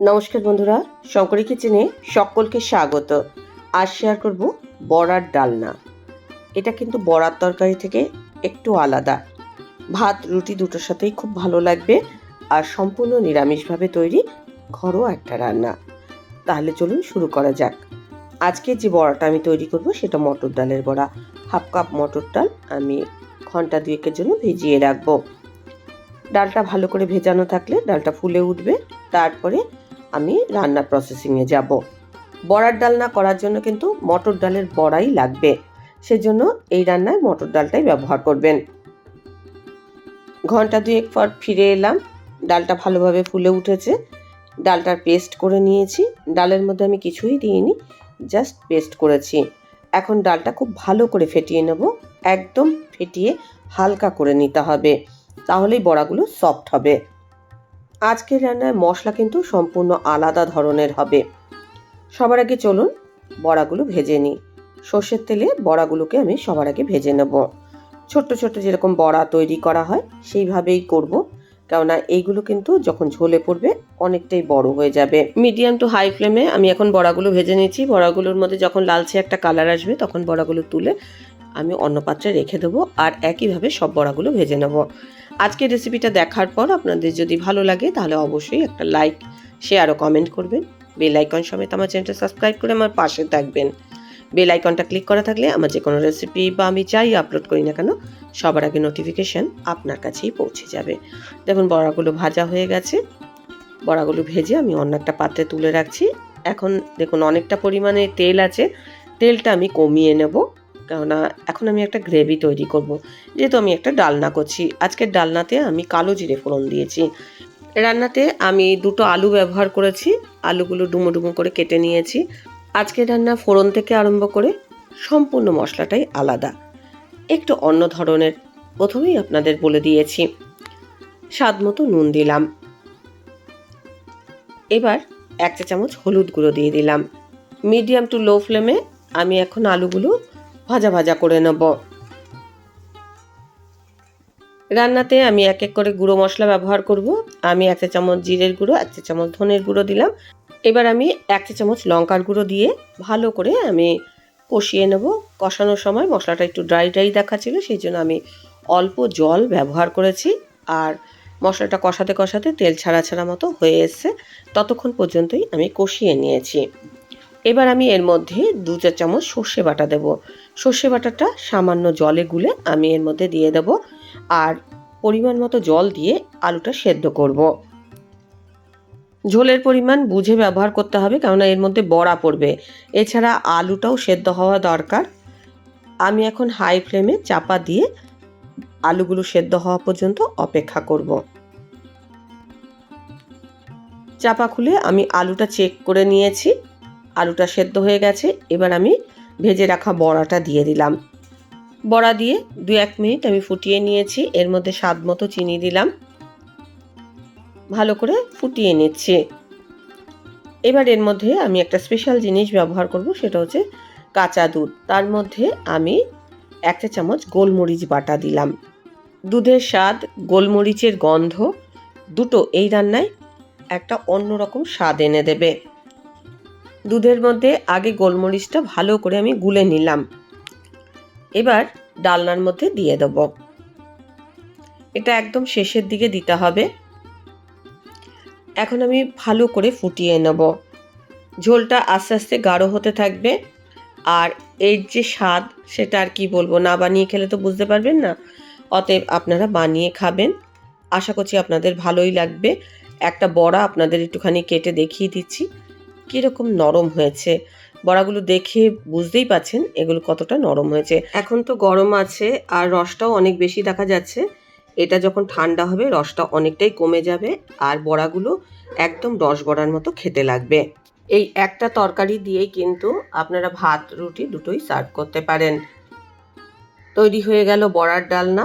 নমস্কার বন্ধুরা, শঙ্করী কিচেনে সকলকে স্বাগত। আজ শেয়ার করব বড়ার ডালনা। এটা কিন্তু বড়ার তরকারি থেকে একটু আলাদা। ভাত, রুটি দুটোর সাথেই খুব ভালো লাগবে আর সম্পূর্ণ নিরামিষভাবে তৈরি ঘরোয়া একটা রান্না। তাহলে চলুন শুরু করা যাক। আজকে যে বড়াটা আমি তৈরি করব সেটা মটর ডালের বড়া। হাফ কাপ মটর ডাল আমি ঘণ্টা দুয়েকের জন্য ভিজিয়ে রাখব। ডালটা ভালো করে ভেজানো থাকলে ডালটা ফুলে উঠবে। তারপরে আমি রান্নার প্রসেসিংয়ে যাব। বড়ার ডাল না করার জন্য কিন্তু মটর ডালের বড়াই লাগবে। সেজন্য এই রান্নায় মটর ডালটাই ব্যবহার করবেন। ঘণ্টা দুয়েক পর ফিরে এলাম। ডালটা ভালোভাবে ফুলে উঠেছে। ডালটার পেস্ট করে নিয়েছি। ডালের মধ্যে আমি কিছুই দিইনি, জাস্ট পেস্ট করেছি। এখন ডালটা খুব ভালো করে ফেটিয়ে নেব। একদম ফেটিয়ে হালকা করে নিতে হবে। তাহলেই বড়াগুলো সফট হবে। আজকের রান্নায় মশলা কিন্তু সম্পূর্ণ আলাদা ধরনের হবে। সবার আগে চলুন বড়াগুলো ভেজে নিই। সর্ষের তেলে বড়াগুলোকে আমি সবার আগে ভেজে নেব। ছোট্ট ছোট্ট যেরকম বড়া তৈরি করা হয়, সেইভাবেই করব। কেননা এইগুলো কিন্তু যখন ঝোলে পড়বে, অনেকটাই বড় হয়ে যাবে। মিডিয়াম টু হাই ফ্লেমে আমি এখন বড়াগুলো ভেজে নিচ্ছি বড়াগুলোর মধ্যে যখন লালচে একটা কালার আসবে, তখন বড়াগুলো তুলে আমি অন্য পাত্রে রেখে দেবো আর একইভাবে সব বড়াগুলো ভেজে নেব। আজকের রেসিপিটা দেখার পর আপনাদের যদি ভালো লাগে তাহলে অবশ্যই একটা লাইক শেয়ার ও কমেন্ট করবেন। বেল আইকন সমেত আমার চ্যানেলটা সাবস্ক্রাইব করে আমার পাশে থাকবেন। বেল আইকনটা ক্লিক করা থাকলে আমার যে কোনো রেসিপি বা আমি যাই আপলোড করি না কেন, সবার আগে নোটিফিকেশান আপনার কাছেই পৌঁছে যাবে। দেখুন বড়াগুলো ভাজা হয়ে গেছে। বড়াগুলো ভেজে আমি অন্য একটা পাত্রে তুলে রাখছি। এখন দেখুন অনেকটা পরিমাণে তেল আছে। তেলটা আমি কমিয়ে নেব। কেননা এখন আমি একটা গ্রেভি তৈরি করব। যেহেতু আমি একটা ডালনা করছি আজকের ডালনাতে আমি কালো জিরে ফোড়ন দিয়েছি। রান্নাতে আমি দুটো আলু ব্যবহার করেছি, আলুগুলো ডুমো ডুমো করে কেটে নিয়েছি। আজকের রান্না ফোড়ন থেকে আরম্ভ করে সম্পূর্ণ মশলাটাই আলাদা। একটু অন্য ধরনের, প্রথমেই আপনাদের বলে দিয়েছি, স্বাদ মতো নুন দিলাম। এবার এক চা চামচ হলুদ গুঁড়ো দিয়ে দিলাম। মিডিয়াম টু লো ফ্লেমে আমি এখন আলুগুলো ভাজা ভাজা করে নেব। রান্নাতে আমি এক এক করে গুঁড়ো মশলা ব্যবহার করব। আমি এক চা চামচ জিরের গুঁড়ো, এক চা চামচ ধনের গুঁড়ো দিলাম। এবার আমি এক চা চামচ লঙ্কার গুঁড়ো দিয়ে ভালো করে আমি কষিয়ে নেব। কষানোর সময় মশলাটা একটু ড্রাই ড্রাই দেখাচ্ছিল সেই জন্য আমি অল্প জল ব্যবহার করেছি। আর মশলাটা কষাতে কষাতে তেল ছাড়া ছাড়া মতো হয়ে এসছে। ততক্ষণ পর্যন্তই আমি কষিয়ে নিয়েছি। এবার আমি এর মধ্যে দু চা চামচ সর্ষে বাটা দেব। সর্ষে বাটাটা সামান্য জলে গুলে আমি এর মধ্যে দিয়ে দেব আর পরিমাণ মতো জল দিয়ে আলুটা সেদ্ধ করব। ঝোলের পরিমাণ বুঝে ব্যবহার করতে হবে কেননা এর মধ্যে বড়া পড়বে। এছাড়া আলুটাও সেদ্ধ হওয়া দরকার। আমি এখন হাই ফ্লেমে চাপা দিয়ে আলুগুলো সেদ্ধ হওয়া পর্যন্ত অপেক্ষা করব। চাপা খুলে আমি আলুটা চেক করে নিয়েছি। আলুটা সেদ্ধ হয়ে গেছে, এবার আমি ভেজে রাখা বড়াটা দিয়ে দিলাম। বড়া দিয়ে দু এক মিনিট আমি ফুটিয়ে নিয়েছি, এর মধ্যে স্বাদ মতো চিনি দিলাম। ভালো করে ফুটিয়ে নিচ্ছি। এবার এর মধ্যে আমি একটা স্পেশাল জিনিস ব্যবহার করব, সেটা হচ্ছে কাঁচা দুধ। তার মধ্যে আমি একটা চামচ গোলমরিচ বাটা দিলাম। দুধের স্বাদ, গোলমরিচের গন্ধ, দুটো এই রান্নায় একটা অন্যরকম স্বাদ এনে দেবে। দুধের মধ্যে আগে গোলমরিচটা ভালো করে আমি গুলে নিলাম। এবার ডালনার মধ্যে দিয়ে দেব। এটা একদম শেষের দিকে দিতে হবে। এখন আমি ভালো করে ফুটিয়ে নেব। ঝোলটা আস্তে আস্তে গাঢ় হতে থাকবে। আর এর যে স্বাদ সেটা আর কি বলব, না বানিয়ে খেলে তো বুঝতে পারবেন না। অতএব আপনারা বানিয়ে খাবেন। আশা করছি আপনাদের ভালোই লাগবে। একটা বড়া আপনাদের একটুখানি কেটে দেখিয়ে দিচ্ছি। কীরকম নরম হয়েছে? বড়াগুলো দেখে বুঝতেই পাচ্ছেন এগুলো কতটা নরম হয়েছে। এখন তো গরম আছে আর রসটাও অনেক বেশি দেখা যাচ্ছে। এটা যখন ঠান্ডা হবে, রসটা অনেকটাই কমে যাবে আর বড়াগুলো একদম রস বড়ার মতো খেতে লাগবে। এই একটা তরকারি দিয়েই কিন্তু আপনারা ভাত, রুটি দুটোই সার্ভ করতে পারেন। তৈরি হয়ে গেল বড়ার ডালনা।